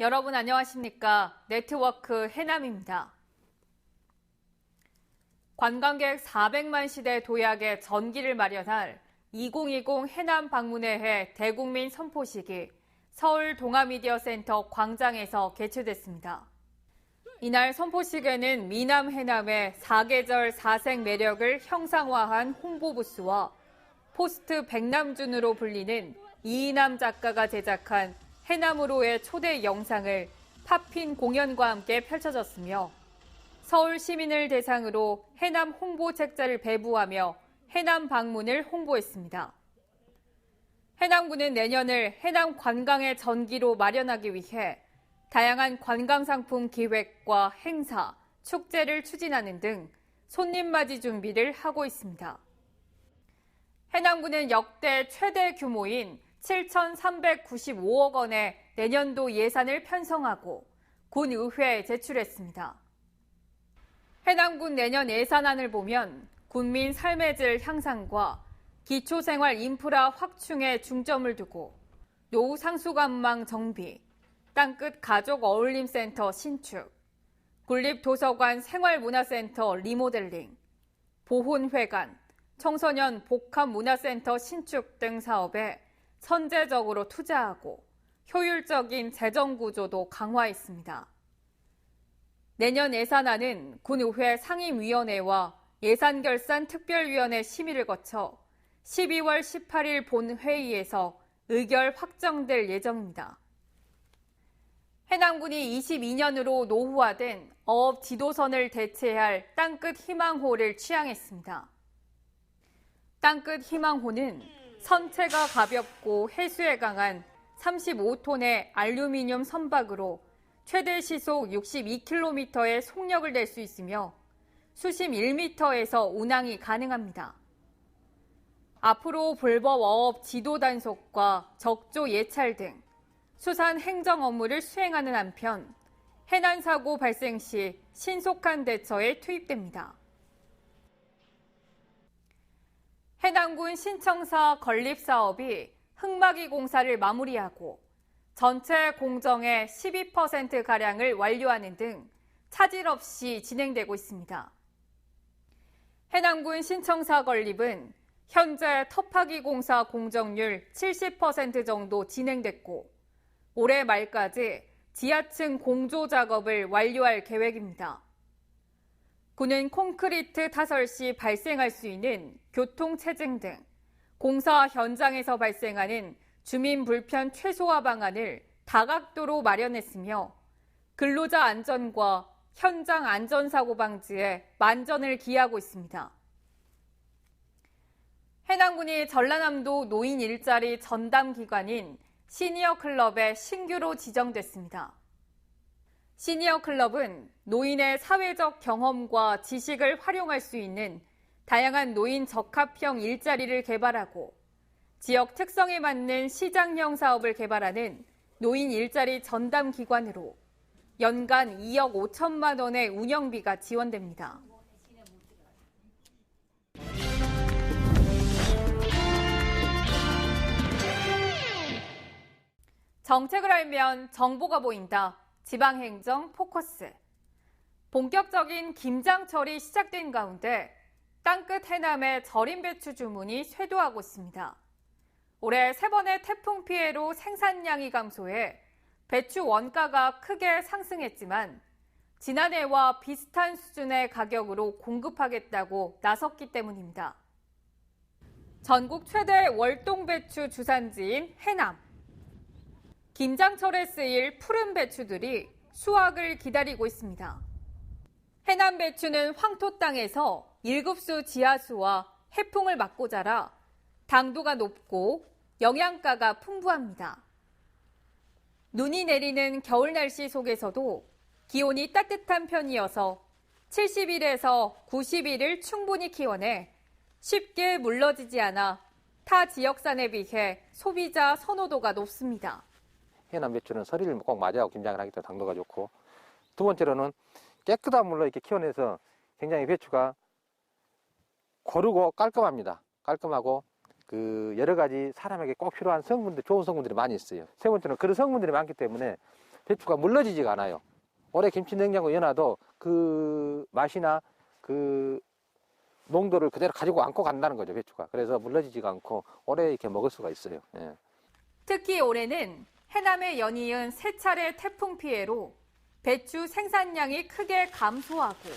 여러분 안녕하십니까? 네트워크 해남입니다. 관광객 400만 시대 도약에 전기를 마련할 2020 해남 방문회회 대국민 선포식이 서울 동아미디어센터 광장에서 개최됐습니다. 이날 선포식에는 미남 해남의 4계절 4색 매력을 형상화한 홍보부스와 포스트 백남준으로 불리는 이인남 작가가 제작한 해남으로의 초대 영상을 팝핀 공연과 함께 펼쳐졌으며 서울 시민을 대상으로 해남 홍보 책자를 배부하며 해남 방문을 홍보했습니다. 해남군은 내년을 해남 관광의 전기로 마련하기 위해 다양한 관광 상품 기획과 행사, 축제를 추진하는 등 손님 맞이 준비를 하고 있습니다. 해남군은 역대 최대 규모인 7,395억 원의 내년도 예산을 편성하고 군 의회에 제출했습니다. 해남군 내년 예산안을 보면 군민 삶의 질 향상과 기초생활 인프라 확충에 중점을 두고 노후 상수관망 정비, 땅끝 가족 어울림센터 신축, 군립도서관 생활문화센터 리모델링, 보훈회관, 청소년 복합문화센터 신축 등 사업에 선제적으로 투자하고 효율적인 재정 구조도 강화했습니다. 내년 예산안은 군의회 상임위원회와 예산결산 특별위원회 심의를 거쳐 12월 18일 본회의에서 의결 확정될 예정입니다. 해남군이 22년으로 노후화된 어업 지도선을 대체할 땅끝 희망호를 취향했습니다. 땅끝 희망호는 선체가 가볍고 해수에 강한 35톤의 알루미늄 선박으로 최대 시속 62km의 속력을 낼 수 있으며 수심 1m에서 운항이 가능합니다. 앞으로 불법 어업 지도 단속과 적조 예찰 등 수산 행정 업무를 수행하는 한편 해난 사고 발생 시 신속한 대처에 투입됩니다. 해남군 신청사 건립 사업이 흑마기 공사를 마무리하고 전체 공정의 12%가량을 완료하는 등 차질 없이 진행되고 있습니다. 해남군 신청사 건립은 현재 터파기 공사 공정률 70% 정도 진행됐고 올해 말까지 지하층 공조 작업을 완료할 계획입니다. 군은 콘크리트 타설 시 발생할 수 있는 교통체증 등 공사 현장에서 발생하는 주민 불편 최소화 방안을 다각도로 마련했으며 근로자 안전과 현장 안전사고 방지에 만전을 기하고 있습니다. 해남군이 전라남도 노인 일자리 전담 기관인 시니어 클럽의 신규로 지정됐습니다. 시니어 클럽은 노인의 사회적 경험과 지식을 활용할 수 있는 다양한 노인 적합형 일자리를 개발하고 지역 특성에 맞는 시장형 사업을 개발하는 노인 일자리 전담 기관으로 연간 2억 5천만 원의 운영비가 지원됩니다. 정책을 알면 정보가 보인다. 지방행정 포커스. 본격적인 김장철이 시작된 가운데 땅끝 해남의 절임 배추 주문이 쇄도하고 있습니다. 올해 세 번의 태풍 피해로 생산량이 감소해 배추 원가가 크게 상승했지만 지난해와 비슷한 수준의 가격으로 공급하겠다고 나섰기 때문입니다. 전국 최대 월동 배추 주산지인 해남. 김장철에 쓰일 푸른 배추들이 수확을 기다리고 있습니다. 해남 배추는 황토 땅에서 1급수 지하수와 해풍을 맞고 자라 당도가 높고 영양가가 풍부합니다. 눈이 내리는 겨울 날씨 속에서도 기온이 따뜻한 편이어서 70일에서 90일을 충분히 키워내 쉽게 물러지지 않아 타 지역산에 비해 소비자 선호도가 높습니다. 해남 배추는 서리를 꼭 맞이하고 김장을 하기 때문에 당도가 좋고 두 번째로는 깨끗한 물로 이렇게 키워내서 굉장히 배추가 고르고 깔끔합니다. 깔끔하고 그 여러 가지 사람에게 꼭 필요한 성분들, 좋은 성분들이 많이 있어요. 세 번째는 그런 성분들이 많기 때문에 배추가 물러지지가 않아요. 오래 김치 냉장고에 넣어놔도 그 맛이나 그 농도를 그대로 가지고 안고 간다는 거죠, 배추가. 그래서 물러지지가 않고 오래 이렇게 먹을 수가 있어요. 예. 특히 올해는 해남에 연이은 세 차례 태풍 피해로 배추 생산량이 크게 감소하고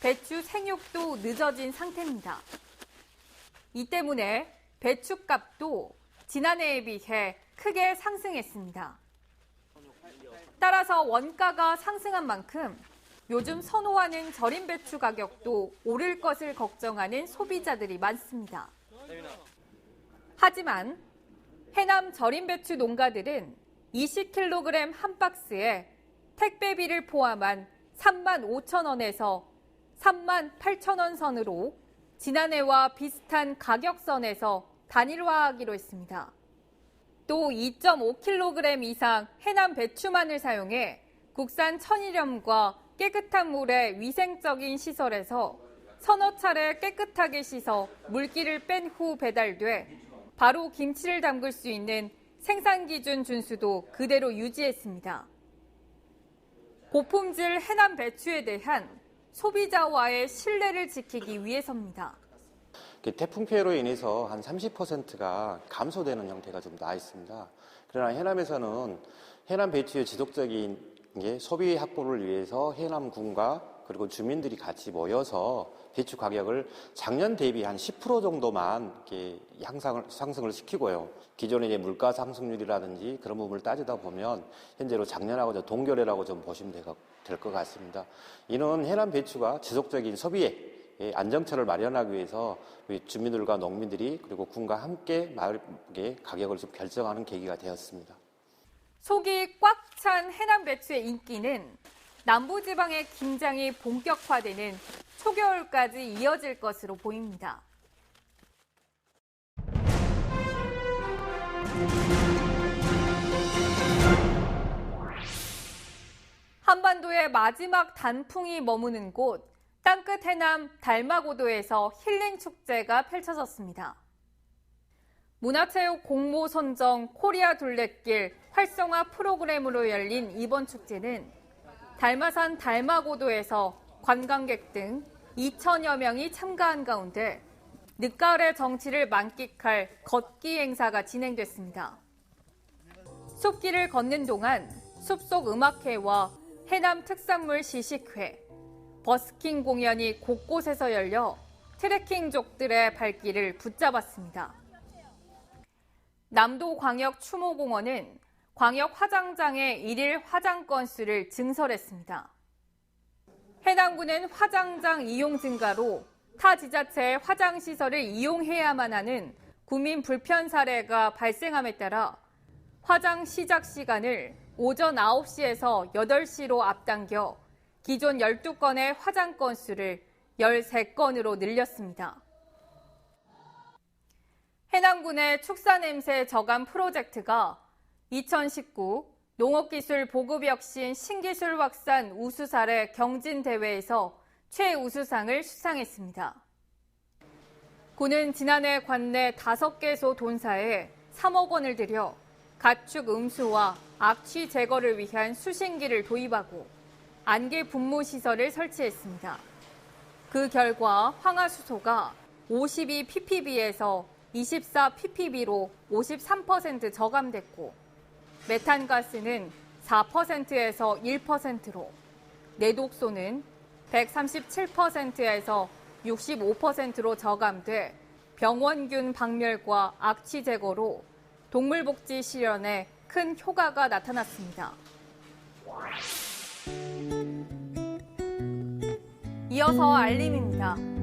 배추 생육도 늦어진 상태입니다. 이 때문에 배추값도 지난해에 비해 크게 상승했습니다. 따라서 원가가 상승한 만큼 요즘 선호하는 절임 배추 가격도 오를 것을 걱정하는 소비자들이 많습니다. 하지만 해남 절임 배추 농가들은 20kg 한 박스에 택배비를 포함한 3만 5천 원에서 3만 8천 원 선으로 지난해와 비슷한 가격선에서 단일화하기로 했습니다. 또 2.5kg 이상 해남 배추만을 사용해 국산 천일염과 깨끗한 물의 위생적인 시설에서 서너 차례 깨끗하게 씻어 물기를 뺀 후 배달돼 바로 김치를 담글 수 있는 생산 기준 준수도 그대로 유지했습니다. 고품질 해남 배추에 대한 소비자와의 신뢰를 지키기 위해서입니다. 그 태풍 피해로 인해서 한 30%가 감소되는 형태가 좀 나와 있습니다. 그러나 해남에서는 해남 배추의 지속적인 게 소비 확보를 위해서 해남군과 그리고 주민들이 같이 모여서 배추 가격을 작년 대비 한 10% 정도만 이렇게 향상을 상승을 시키고요. 기존의 이제 물가 상승률이라든지 그런 부분을 따지다 보면 현재로 작년하고 좀 동결이라고 좀 보시면 될 것 같습니다. 이는 해남 배추가 지속적인 소비에 예, 안정처를 마련하기 위해서 우리 주민들과 농민들이 그리고 군과 함께 마을의 가격을 좀 결정하는 계기가 되었습니다. 속이 꽉 찬 해남 배추의 인기는 남부지방의 김장이 본격화되는 초겨울까지 이어질 것으로 보입니다. 한반도의 마지막 단풍이 머무는 곳 땅끝 해남 달마고도에서 힐링 축제가 펼쳐졌습니다. 문화체육 공모 선정 코리아 둘레길 활성화 프로그램으로 열린 이번 축제는 달마산 달마고도에서 관광객 등 2천여 명이 참가한 가운데 늦가을의 정치를 만끽할 걷기 행사가 진행됐습니다. 숲길을 걷는 동안 숲속 음악회와 해남 특산물 시식회, 버스킹 공연이 곳곳에서 열려 트레킹족들의 발길을 붙잡았습니다. 남도광역 추모공원은 광역 화장장의 일일 화장 건수를 증설했습니다. 해남군은 화장장 이용 증가로 타 지자체의 화장 시설을 이용해야만 하는 구민 불편 사례가 발생함에 따라 화장 시작 시간을 오전 9시에서 8시로 앞당겨 기존 12건의 화장 건수를 13건으로 늘렸습니다. 해남군의 축사 냄새 저감 프로젝트가 2019 농업기술 보급 혁신 신기술 확산 우수 사례 경진 대회에서 최우수상을 수상했습니다. 군은 지난해 관내 5개 소 돈사에 3억 원을 들여 가축 음수와 악취 제거를 위한 수신기를 도입하고 안개 분무 시설을 설치했습니다. 그 결과 황화수소가 52 ppb에서 24 ppb로 53% 저감됐고 메탄가스는 4%에서 1%로 내독소는 137%에서 65%로 저감돼 병원균 박멸과 악취 제거로 동물복지 실현에 큰 효과가 나타났습니다. 이어서 알림입니다.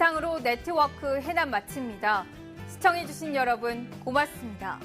이상으로 네트워크 해남 마칩니다. 시청해주신 여러분 고맙습니다.